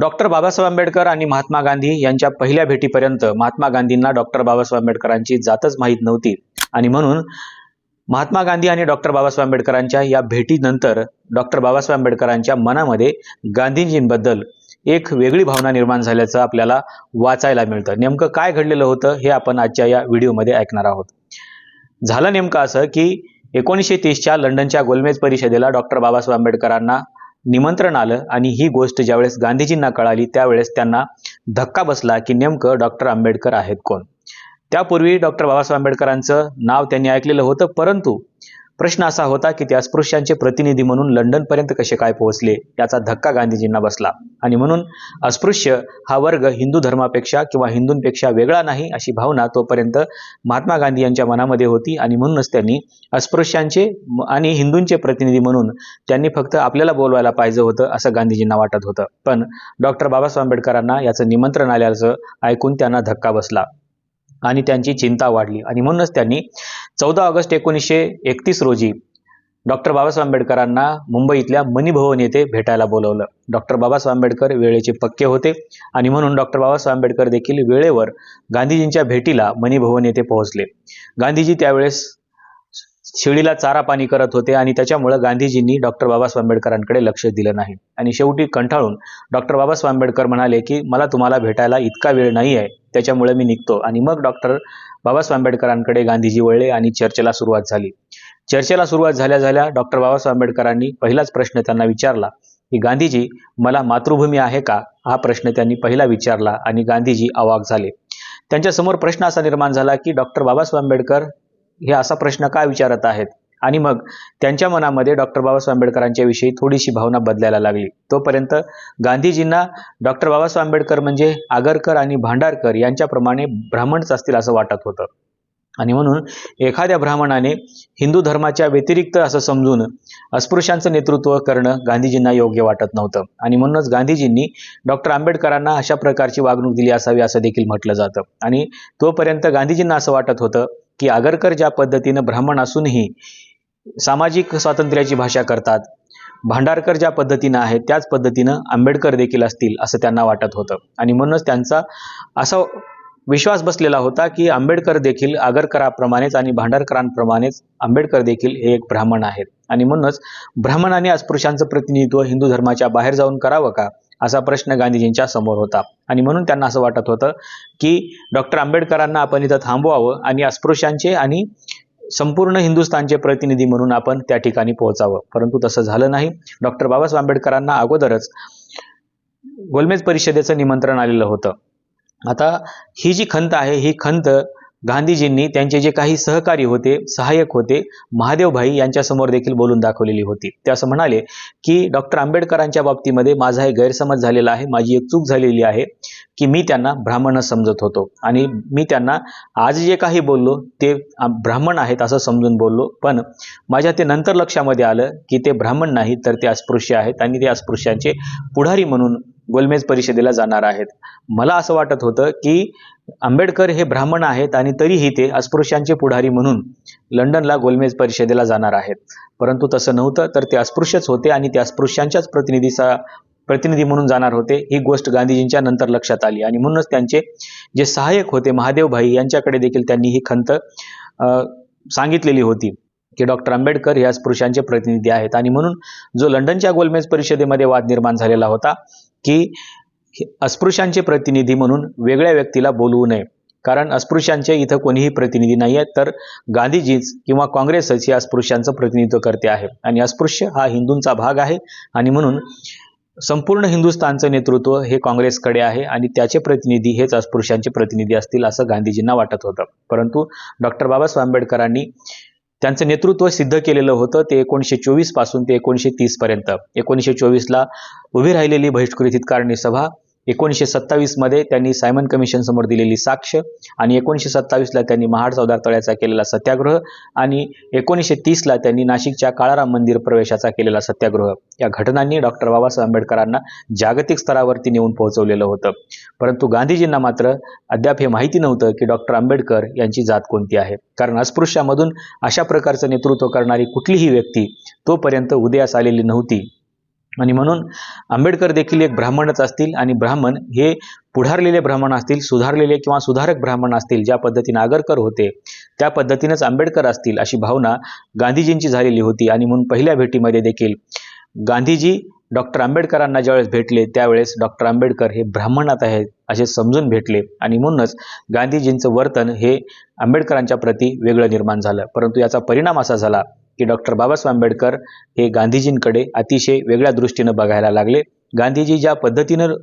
Doctor Babasaheb Ambedkar आणि महात्मा गांधी यांच्या पहिल्या भेटीपर्यंत महात्मा गांधींना डॉक्टर बाबासाहेब आंबेडकरांची जातच माहीत नव्हती. आणि म्हणून महात्मा गांधी आणि डॉक्टर बाबासाहेब आंबेडकरांच्या या भेटीनंतर डॉक्टर बाबासाहेब आंबेडकरांच्या मनामध्ये गांधीजींबद्दल एक वेगळी भावना निर्माण झाल्याचं आपल्याला वाचायला मिळतं. नेमकं काय घडलेलं होतं हे आपण आजच्या या व्हिडिओमध्ये ऐकणार आहोत. झालं नेमकं असं की एकोणीसशे तीसच्या लंडनच्या गोलमेज परिषदेला डॉक्टर बाबासाहेब आंबेडकरांना निमंत्रण आलं आणि ही गोष्ट ज्यावेळेस गांधीजींना कळाली त्यावेळेस त्यांना धक्का बसला की नेमकं डॉक्टर आंबेडकर आहेत कोण? त्यापूर्वी डॉक्टर बाबासाहेब आंबेडकरांचं नाव त्यांनी ऐकलेलं होतं परंतु प्रश्न असा होता की ते अस्पृश्यांचे प्रतिनिधी म्हणून लंडनपर्यंत कसे काय पोहोचले याचा धक्का गांधीजींना बसला. आणि म्हणून अस्पृश्य हा वर्ग हिंदू धर्मापेक्षा किंवा हिंदूंपेक्षा वेगळा नाही अशी भावना तोपर्यंत महात्मा गांधी यांच्या मनामध्ये होती. आणि म्हणूनच त्यांनी अस्पृश्यांचे आणि हिंदूंचे प्रतिनिधी म्हणून त्यांनी फक्त आपल्याला बोलवायला पाहिजे होतं असं गांधीजींना वाटत होतं. पण डॉक्टर बाबासाहेब आंबेडकरांना याचं निमंत्रण आल्याचं ऐकून त्यांना धक्का बसला. आणि त्यांची चिंता वाढली. आणि म्हणूनच त्यांनी चौदा ऑगस्ट एकोणीसशे एकतीस रोजी डॉक्टर बाबासाहेब आंबेडकरांना मुंबईतल्या मणिभवन येथे भेटायला बोलवलं. डॉक्टर बाबासाहेब आंबेडकर वेळेचे पक्के होते आणि म्हणून डॉक्टर बाबासाहेब आंबेडकर देखील वेळेवर गांधीजींच्या भेटीला मणिभवन येथे पोहोचले. गांधीजी त्यावेळेस शेळीला चारा पाणी करत होते आणि त्याच्यामुळं गांधीजींनी डॉक्टर बाबासाहेब आंबेडकरांकडे लक्ष दिलं नाही. आणि शेवटी कंटाळून डॉक्टर बाबासाहेब आंबेडकर म्हणाले की मला तुम्हाला भेटायला इतका वेळ नाही आहे त्याच्यामुळे मी निघतो. आणि मग डॉक्टर बाबासाहेब आंबेडकरांकडे गांधीजी वळले आणि चर्चेला सुरुवात झाली. चर्चेला सुरुवात झाल्या झाल्या डॉक्टर बाबासाहेब आंबेडकरांनी पहिलाच प्रश्न त्यांना विचारला की गांधीजी मला मातृभूमी आहे का? हा प्रश्न त्यांनी पहिला विचारला आणि गांधीजी अवाक झाले. त्यांच्यासमोर प्रश्न असा निर्माण झाला की डॉक्टर बाबासाहेब आंबेडकर हे असा प्रश्न का विचारत आहेत? आणि मग त्यांच्या मनामध्ये डॉक्टर बाबासाहेब आंबेडकरांच्या विषयी थोडीशी भावना बदलायला लागली. तोपर्यंत गांधीजींना डॉक्टर बाबासाहेब आंबेडकर म्हणजे आगरकर आणि भांडारकर यांच्याप्रमाणे ब्राह्मणच असतील असं वाटत होतं. आणि म्हणून एखाद्या ब्राह्मणाने हिंदू धर्माच्या व्यतिरिक्त असं समजून अस्पृश्यांचं नेतृत्व करणं गांधीजींना योग्य वाटत नव्हतं. आणि म्हणूनच गांधीजींनी डॉक्टर आंबेडकरांना अशा प्रकारची वागणूक दिली असावी असं देखील म्हटलं जातं. आणि तोपर्यंत गांधीजींना असं वाटत होतं की आगरकर ज्या पद्धतीनं ब्राह्मण असूनही सामाजिक स्वातंत्र्याची भाषा करतात. भांडारकर ज्या पद्धतीनं आहेत त्याच पद्धतीनं आंबेडकर देखील असतील असं त्यांना वाटत होतं. आणि म्हणूनच त्यांचा असा विश्वास बसलेला होता की आंबेडकर देखील आगरकराप्रमाणेच आणि भांडारकरांप्रमाणेच आंबेडकर देखील हे एक ब्राह्मण आहेत. आणि म्हणूनच ब्राह्मणाने अस्पृश्यांचं प्रतिनिधित्व हिंदू धर्माच्या बाहेर जाऊन करावं का? असा प्रश्न गांधीजींच्या समोर होता. आणि म्हणून त्यांना असं वाटत होतं की डॉक्टर आंबेडकरांना आपण इथं थांबवावं आणि अस्पृश्यांचे आणि संपूर्ण हिंदुस्थानचे प्रतिनिधी म्हणून आपण त्या ठिकाणी पोहोचावं. परंतु तसं झालं नाही. डॉक्टर बाबासाहेब आंबेडकरांना अगोदरच गोलमेज परिषदेचं निमंत्रण आलेलं होतं. आता ही जी खंत आहे ही खंत गांधीजींनी त्यांचे जे काही सहकारी होते सहाय्यक होते महादेवभाई यांच्यासमोर देखील बोलून दाखवलेली होती. ते असं म्हणाले की डॉक्टर आंबेडकरांच्या बाबतीमध्ये माझा एक गैरसमज झालेला आहे माझी एक चूक झालेली आहे की मी त्यांना ब्राह्मणच समजत होतो. आणि मी त्यांना आज जे काही बोललो ते ब्राह्मण आहेत असं समजून बोललो. पण माझ्या ते नंतर लक्षामध्ये आलं की ते ब्राह्मण नाही तर ते अस्पृश्य आहेत आणि ते अस्पृश्यांचे पुढारी म्हणून गोलमेज परिषदेला जाणार आहेत. मला असं वाटत होतं की आंबेडकर हे ब्राह्मण आहेत आणि तरीही ते अस्पृश्यांचे पुढारी म्हणून लंडनला गोलमेज परिषदेला जाणार आहेत. परंतु तसं नव्हतं तर ते अस्पृश्यच होते आणि ते अस्पृश्यांच्याच प्रतिनिधीचा प्रतिनिधी म्हणून जाणार होते. ही गोष्ट गांधीजींच्या नंतर लक्षात आली आणि म्हणूनच त्यांचे जे सहाय्यक होते महादेवभाई यांच्याकडे देखील त्यांनी ही खंत सांगितलेली होती. की डॉक्टर आंबेडकर हे अस्पृश्यांचे प्रतिनिधी आहेत. आणि म्हणून जो लंडनच्या गोलमेज परिषदेमध्ये वाद निर्माण झालेला होता की अस्पृश्यांचे प्रतिनिधी म्हणून वेगळ्या व्यक्तीला बोलवू नये. कारण अस्पृश्यांचे इथं कोणीही प्रतिनिधी नाही आहेत तर गांधीजीच किंवा काँग्रेसच या अस्पृश्यांचं प्रतिनिधित्व करते आहे. आणि अस्पृश्य हा हिंदूंचा भाग आहे. आणि म्हणून संपूर्ण हिंदुस्थानचं नेतृत्व हे काँग्रेसकडे आहे आणि त्याचे प्रतिनिधी हेच अस्पृश्यांचे प्रतिनिधी असतील असं गांधीजींना वाटत होतं. परंतु डॉक्टर बाबासाहेब आंबेडकरांनी त्यांचं नेतृत्व सिद्ध केलेलं होतं ते एकोणीसशे चोवीसपासून ते एकोणीसशे तीस पर्यंत. एकोणीसशे चोवीसला उभी राहिलेली बहिष्कृत हितकारणी सभा एकोणीसशे सत्तावीसमध्ये त्यांनी सायमन कमिशनसमोर दिलेली साक्ष आणि एकोणीसशे सत्तावीसला त्यांनी महाड चौदार तळ्याचा केलेला सत्याग्रह आणि एकोणीसशे तीसला त्यांनी नाशिकच्या काळाराम मंदिर प्रवेशाचा केलेला सत्याग्रह. या घटनांनी डॉक्टर बाबासाहेब आंबेडकरांना जागतिक स्तरावरती नेऊन पोहोचवलेलं होतं. परंतु गांधीजींना मात्र अद्याप हे माहिती नव्हतं की डॉक्टर आंबेडकर यांची जात कोणती आहे. कारण अस्पृश्यामधून अशा प्रकारचं नेतृत्व करणारी कुठलीही व्यक्ती तोपर्यंत उदयास आलेली नव्हती. आणि म्हणून आंबेडकर देखील एक ब्राह्मणच असतील आणि ब्राह्मण हे पुढारलेले ब्राह्मण असतील सुधारलेले किंवा सुधारक ब्राह्मण असतील ज्या पद्धतीने आगरकर होते त्या पद्धतीनेच आंबेडकर असतील अशी भावना गांधीजींची झालेली होती. आणि म्हणून पहिल्या भेटीमध्ये देखील गांधीजी डॉक्टर आंबेडकरांना ज्यावेळेस भेटले त्यावेळेस डॉक्टर आंबेडकर हे ब्राह्मणात आहेत असे समजून भेटले. आणि म्हणूनच गांधीजींचं वर्तन हे आंबेडकरांच्या प्रती वेगळं निर्माण झालं. परंतु याचा परिणाम असा झाला की डॉक्टर बाबासाहेब आंबेडकर हे गांधीजींकडे अतिशय वेगळ्या दृष्टीनं बघायला लागले. गांधीजी ज्या पद्धतीनं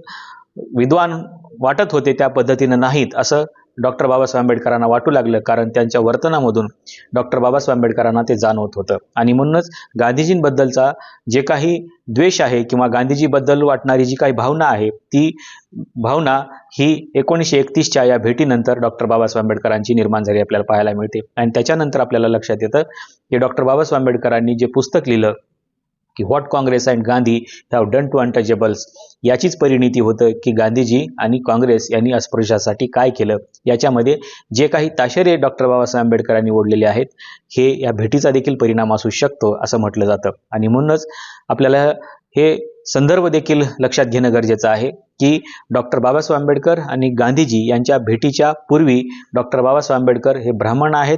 विद्वान वाटत होते त्या पद्धतीनं नाहीत असं डॉक्टर बाबासाहेब आंबेडकरांना वाटू लागलं कारण त्यांच्या वर्तनामधून डॉक्टर बाबासाहेब आंबेडकरांना ते जाणवत होतं. आणि म्हणूनच गांधीजींबद्दलचा जे काही द्वेष आहे किंवा गांधीजीबद्दल वाटणारी जी काही भावना आहे ती भावना ही एकोणीसशे एकतीसच्या या भेटीनंतर डॉक्टर बाबासाहेब आंबेडकरांची निर्माण झाली आपल्याला पाहायला मिळते. आणि त्याच्यानंतर आपल्याला लक्षात येतं की डॉक्टर बाबासाहेब आंबेडकरांनी जे पुस्तक लिहिलं की what Congress and Gandhi have done to untouchables याचीच परिणिती होतं की गांधीजी आणि काँग्रेस यांनी अस्पृश्यासाठी काय केलं? याच्यामध्ये जे काही ताशेरे डॉक्टर बाबासाहेब आंबेडकरांनी ओढलेले आहेत हे या भेटीचा देखील परिणाम असू शकतो असं म्हटलं जातं. आणि म्हणूनच आपल्याला हे संदर्भ देखील लक्षात घेणं गरजेचं आहे की डॉक्टर बाबासाहेब आंबेडकर आणि गांधीजी यांच्या भेटीच्या पूर्वी डॉक्टर बाबासाहेब आंबेडकर हे ब्राह्मण आहेत.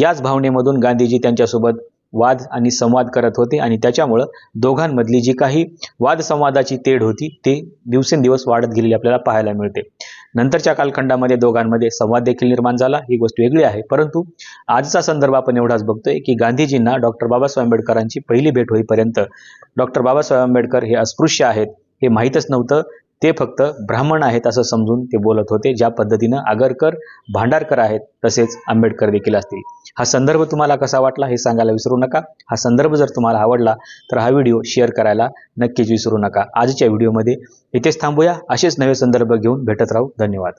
याच भावनेमधून गांधीजी त्यांच्यासोबत वाद आणि संवाद करत होते आणि त्याच्यामुळं दोघांमधली जी काही वादसंवादाची तेढ होती ते दिवसेंदिवस वाढत गेलेली आपल्याला पाहायला मिळते. नंतरच्या कालखंडामध्ये दोघांमध्ये संवाद देखील निर्माण झाला. ही गोष्ट वेगळी आहे परंतु आजचा संदर्भ आपण एवढाच बघतोय की गांधीजींना डॉक्टर बाबासाहेब आंबेडकरांची पहिली भेट होईपर्यंत डॉक्टर बाबासाहेब आंबेडकर हे अस्पृश्य आहेत हे माहीतच नव्हतं. ते फक्त ब्राह्मण आहेत असं समजून ते बोलत होते ज्या पद्धतीनं आगरकर भांडारकर आहेत तसेच आंबेडकर देखील असतील. हा संदर्भ तुम्हाला कसा वाटला हे सांगायला विसरू नका. हा संदर्भ जर तुम्हाला आवडला तर हा व्हिडिओ शेअर करायला नक्कीच विसरू नका. आजच्या व्हिडिओमध्ये इथेच थांबूया. असेच नवे संदर्भ घेऊन भेटत राहू. धन्यवाद.